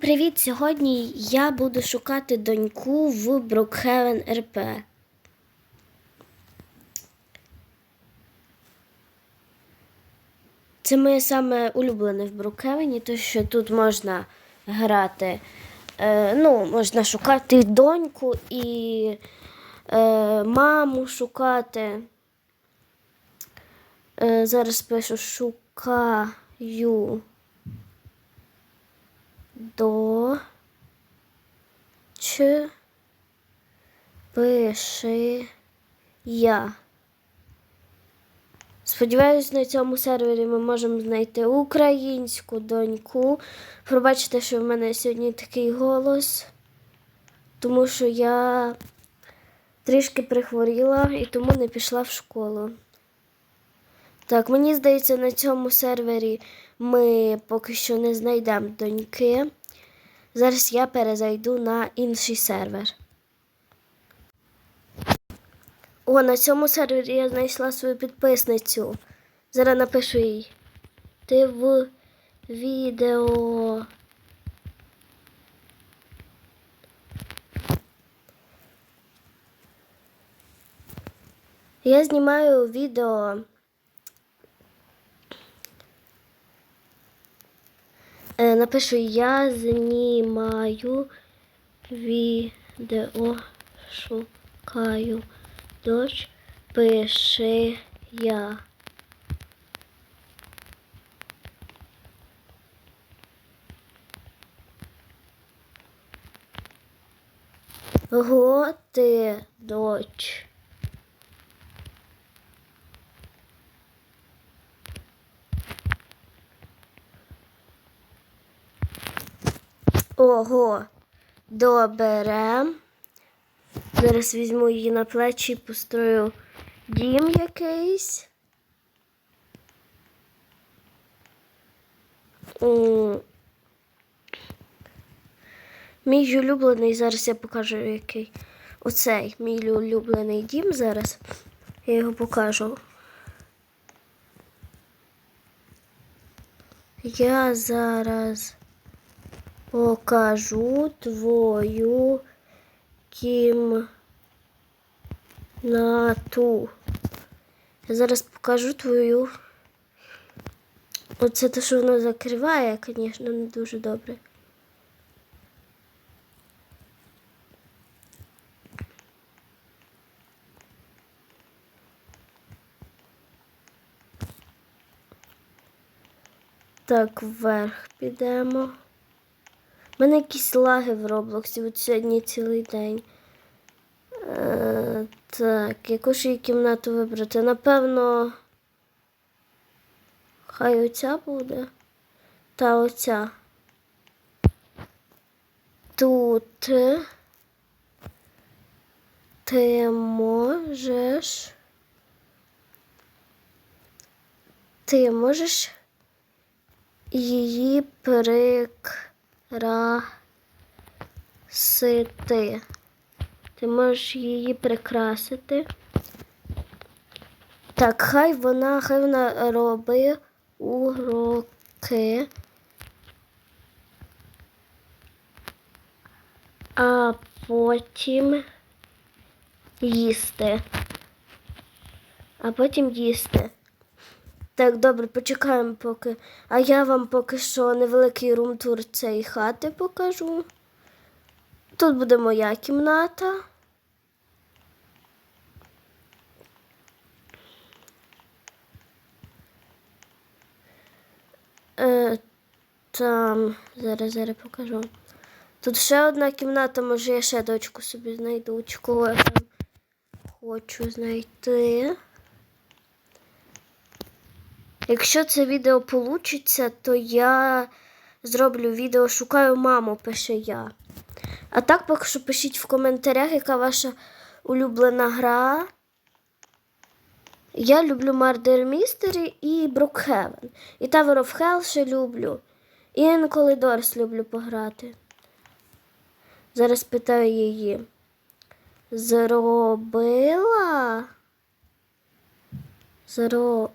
Привіт! Сьогодні я буду шукати доньку в Брукхевен РП. Це моє саме улюблене в Брукхевені, тому що тут можна грати, е, ну, можна шукати доньку і е, маму шукати. Е, зараз пишу шукаю до ч пиши я. Сподіваюсь, на цьому сервері ми можемо знайти українську доньку. Пробачте, що в мене сьогодні такий голос, тому що я трішки прихворіла і тому не пішла в школу. Так, мені здається, на цьому сервері ми поки що не знайдемо доньки. Зараз я перезайду на інший сервер. О, на цьому сервері я знайшла свою підписницю. Зараз напишу їй. Ти в відео. Я знімаю відео. Е, Напишу я знімаю відео, шукаю дощ, пиши я. Го ти, Ого, добре. Зараз візьму її на плечі і построю дім якийсь. Мій улюблений, зараз я покажу який. Оцей мій улюблений дім зараз. Я його покажу. Я зараз покажу твою кімнату. Я зараз покажу твою. Оце те, що воно закриває, звісно, не дуже добре. Так, вверх підемо. У мене якісь лаги в Роблоксі от сьогодні цілий день. Е, так, яку ж її кімнату вибрати? Напевно, хай оця буде. Та оця. Тут ти можеш. Ти можеш її прикрасити. Ти можеш її прикрасити. Так, хай вона, хай вона робить уроки. А потім їсти. А потім їсти. Так, добре, почекаємо поки. А я вам поки що невеликий румтур цієї хати покажу. Тут буде моя кімната. Е, там, зараз, зараз покажу. Тут ще одна кімната, може я ще дочку собі знайду, чи кого я там хочу знайти. Якщо це відео получиться, то я зроблю відео Шукаю маму, пише я. А так поки що пишіть в коментарях, яка ваша улюблена гра. Я люблю Murder Mystery і Brookhaven. І Tower of Hell ще люблю. І інколи Дорс люблю пограти. Зараз питаю її. Зробила? Зробила?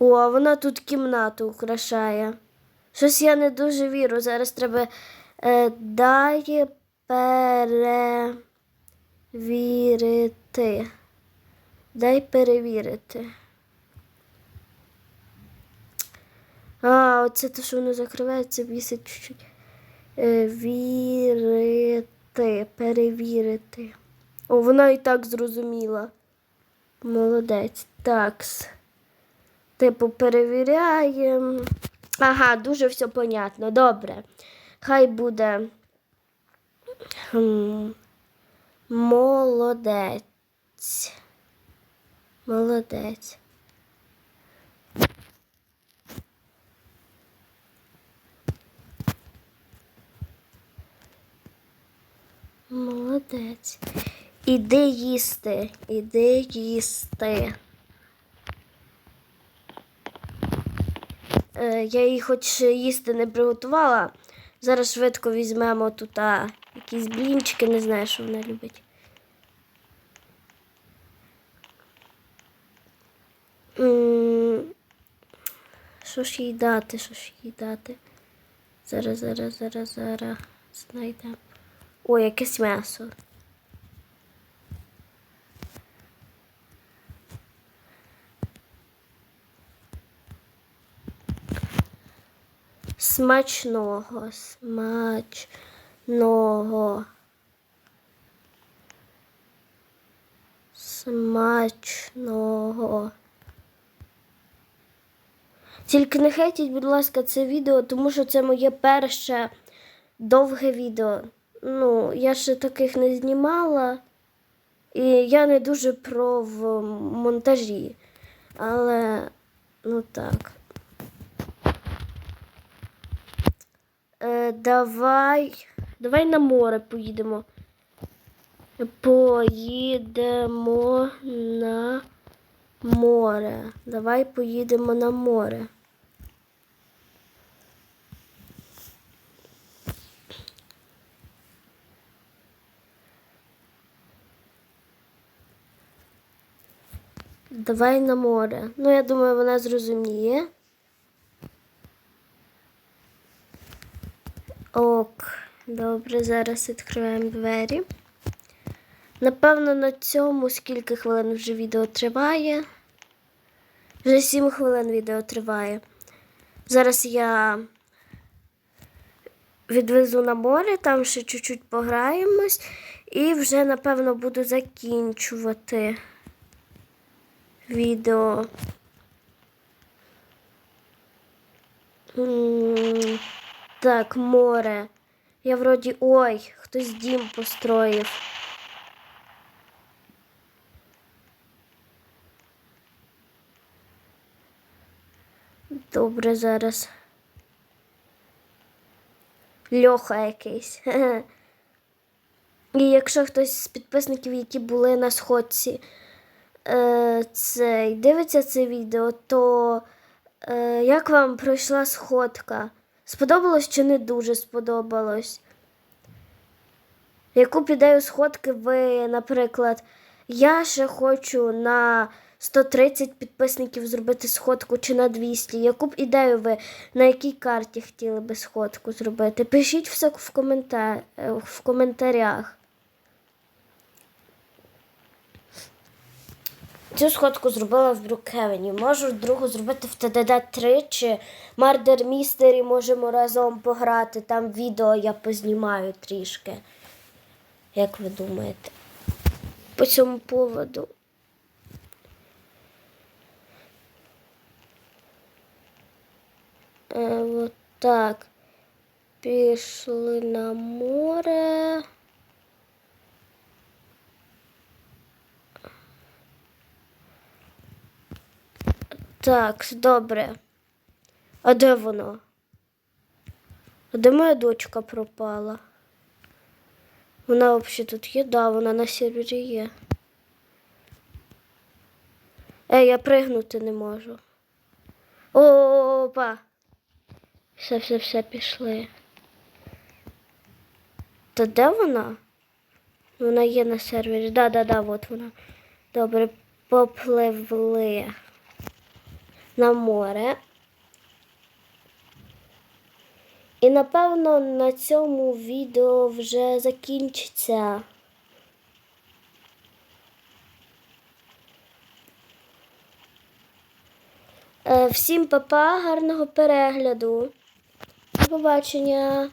О, а вона тут кімнату украшає. Щось я не дуже вірю. Зараз треба е, дай перевірити. Дай перевірити. А, оце те, що воно закривається, бісить чуть-чуть. Е, вірити, перевірити. О, вона і так зрозуміла. Молодець. Такс. Типу, перевіряємо. Ага, дуже все понятно. Добре. Хай буде. Молодець. Молодець. Молодець. Іди їсти, іди їсти. Е, я їй хоч їсти не приготувала. Зараз швидко візьмемо тут а, якісь блінчики, не знаю, що вона любить. Що ж їй дати, що ж їй дати? Зараз, зараз, зараз, зараз знайдемо. Ой, якесь м'ясо. Смачного, смачного. Смачного. Тільки не хейтіть, будь ласка, це відео, тому що це моє перше довге відео. Ну, я ще таких не знімала. І я не дуже про в монтажі. Але, ну так. Е, давай. Давай на море поїдемо. Поїдемо на море. Давай поїдемо на море. Давай на море. Ну, я думаю, вона зрозуміє. Добре, зараз відкриваємо двері. Напевно, на цьому скільки хвилин вже відео триває. Вже 7 хвилин відео триває. Зараз я відвезу на море, там ще чуть-чуть пограємось, і вже, напевно, буду закінчувати відео. Так, море. Я вроді. Ой, хтось дім построїв. Добре зараз. Льоха якийсь. І якщо хтось з підписників, які були на сходці, е, цей, дивиться це відео, то е, як вам пройшла сходка? Сподобалось чи не дуже сподобалось? Яку ідею сходки ви, наприклад, я ще хочу на 130 підписників зробити сходку чи на 200. Яку б ідею ви на якій карті хотіли би сходку зробити? Пишіть все в, коментар... е, в коментарях. Цю сходку зробила в Брукхевені. Можу другу зробити в ТДД 3 чи Мардер Містері можемо разом пограти. Там відео я познімаю трішки. Як ви думаєте? По цьому поводу. Е, от так. Пішли на море. Так, добре. А де воно? А де моя дочка пропала? Вона взагалі тут є, да, вона на сервері є. Е, я пригнути не можу. Опа. Все, все, все пішли. Та де вона? Вона є на сервері. Да, да, да, от вона. Добре, попливли. На море. І напевно на цьому відео вже закінчиться. Е, Всім папа, гарного перегляду. До побачення.